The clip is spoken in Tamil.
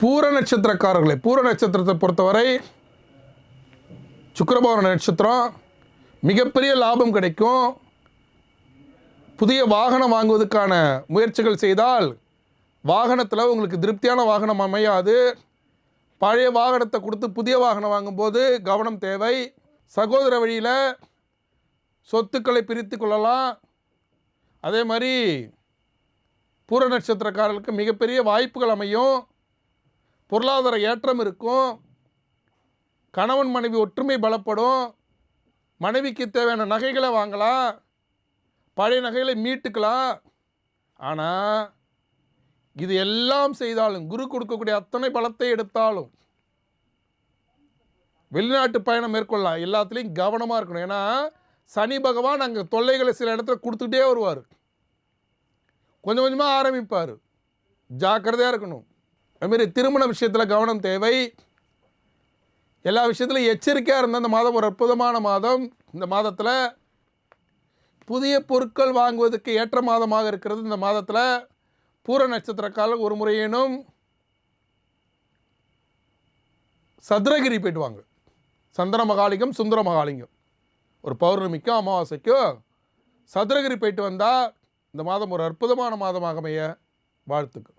பூர நட்சத்திரக்காரர்களை பூர நட்சத்திரத்தை பொறுத்தவரை சுக்கரபவன நட்சத்திரம் மிகப்பெரிய லாபம் கிடைக்கும். புதிய வாகனம் வாங்குவதற்கான முயற்சிகள் செய்தால் வாகனத்தில் உங்களுக்கு திருப்தியான வாகனம் அமையாது. பழைய வாகனத்தை கொடுத்து புதிய வாகனம் வாங்கும்போது கவனம் தேவை. சகோதர வழியில் சொத்துக்களை பிரித்து கொள்ளலாம். அதே மாதிரி பூர நட்சத்திரக்காரர்களுக்கு மிகப்பெரிய வாய்ப்புகள் அமையும். பொருளாதார ஏற்றம் இருக்கும். கணவன் மனைவி ஒற்றுமை பலப்படும். மனைவிக்கு தேவையான நகைகளை வாங்கலாம். பழைய நகைகளை மீட்டுக்கலாம். ஆனால் இது எல்லாம் செய்தாலும் குரு கொடுக்கக்கூடிய அத்தனை பலத்தை எடுத்தாலும் வெளிநாட்டு பயணம் மேற்கொள்ளலாம். எல்லாத்துலேயும் கவனமாக இருக்கணும். ஏன்னா சனி பகவான் அங்கே தொல்லைகளை சில இடத்துல கொடுத்துக்கிட்டே வருவார். கொஞ்சம் கொஞ்சமாக ஆரம்பிப்பார். ஜாக்கிரதையாக இருக்கணும். அதுமாரி திருமண விஷயத்தில் கவனம் தேவை. எல்லா விஷயத்துலையும் எச்சரிக்கையாக இருந்தால் இந்த மாதம் ஒரு அற்புதமான மாதம். இந்த மாதத்தில் புதிய பொருட்கள் வாங்குவதற்கு ஏற்ற மாதமாக இருக்கிறது. இந்த மாதத்தில் பூர நட்சத்திரக்கால ஒரு முறையேனும் சதுரகிரி போயிட்டு வாங்க சந்திர மகாலிங்கம் சுந்தர மகாலிங்கம். ஒரு பௌர்ணமிக்கும் அமாவாசைக்கும் சதுரகிரி போயிட்டு வந்தால் இந்த மாதம் ஒரு அற்புதமான மாதமாக அமைய வாழ்த்துக்கள்.